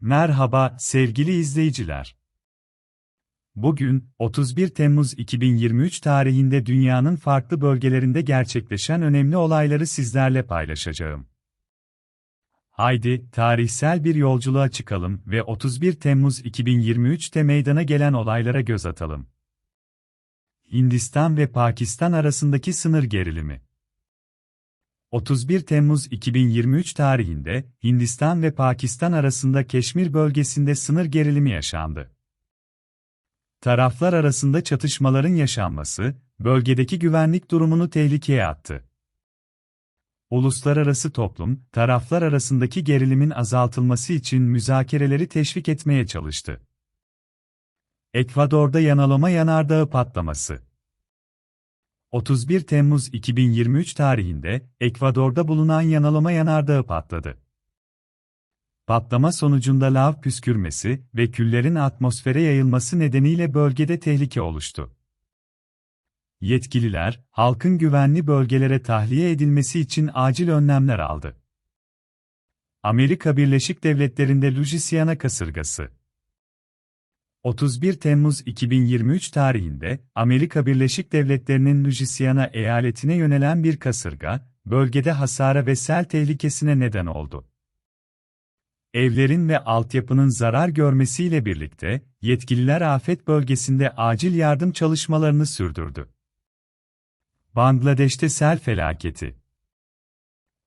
Merhaba sevgili izleyiciler. Bugün 31 Temmuz 2023 tarihinde dünyanın farklı bölgelerinde gerçekleşen önemli olayları sizlerle paylaşacağım. Haydi tarihsel bir yolculuğa çıkalım ve 31 Temmuz 2023'te meydana gelen olaylara göz atalım. Hindistan ve Pakistan arasındaki sınır gerilimi 31 Temmuz 2023 tarihinde Hindistan ve Pakistan arasında Keşmir bölgesinde sınır gerilimi yaşandı. Taraflar arasında çatışmaların yaşanması, bölgedeki güvenlik durumunu tehlikeye attı. Uluslararası toplum, taraflar arasındaki gerilimin azaltılması için müzakereleri teşvik etmeye çalıştı. Ekvador'da yanalama yanardağı patlaması 31 Temmuz 2023 tarihinde Ekvador'da bulunan yanalama yanardağı patladı. Patlama sonucunda lav püskürmesi ve küllerin atmosfere yayılması nedeniyle bölgede tehlike oluştu. Yetkililer, halkın güvenli bölgelere tahliye edilmesi için acil önlemler aldı. Amerika Birleşik Devletleri'nde Louisiana kasırgası 31 Temmuz 2023 tarihinde Amerika Birleşik Devletleri'nin Louisiana eyaletine yönelen bir kasırga, bölgede hasara ve sel tehlikesine neden oldu. Evlerin ve altyapının zarar görmesiyle birlikte, yetkililer afet bölgesinde acil yardım çalışmalarını sürdürdü. Bangladeş'te sel felaketi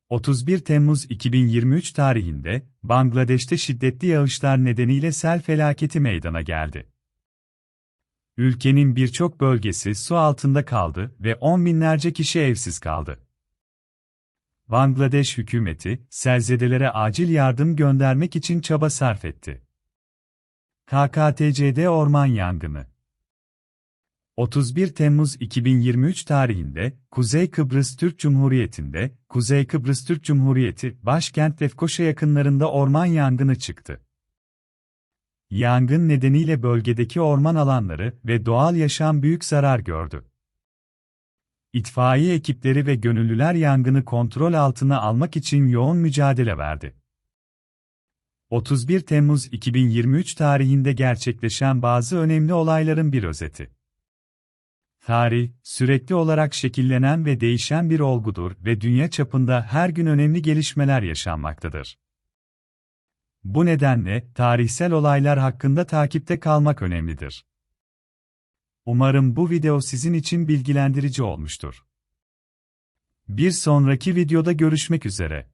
31 Temmuz 2023 tarihinde, Bangladeş'te şiddetli yağışlar nedeniyle sel felaketi meydana geldi. Ülkenin birçok bölgesi su altında kaldı ve on binlerce kişi evsiz kaldı. Bangladeş hükümeti, selzedelere acil yardım göndermek için çaba sarf etti. KKTC'de orman yangını 31 Temmuz 2023 tarihinde, Kuzey Kıbrıs Türk Cumhuriyeti'nde, Kuzey Kıbrıs Türk Cumhuriyeti, başkent Lefkoşa yakınlarında orman yangını çıktı. Yangın nedeniyle bölgedeki orman alanları ve doğal yaşam büyük zarar gördü. İtfaiye ekipleri ve gönüllüler yangını kontrol altına almak için yoğun mücadele verdi. 31 Temmuz 2023 tarihinde gerçekleşen bazı önemli olayların bir özeti. Tarih, sürekli olarak şekillenen ve değişen bir olgudur ve dünya çapında her gün önemli gelişmeler yaşanmaktadır. Bu nedenle tarihsel olaylar hakkında takipte kalmak önemlidir. Umarım bu video sizin için bilgilendirici olmuştur. Bir sonraki videoda görüşmek üzere.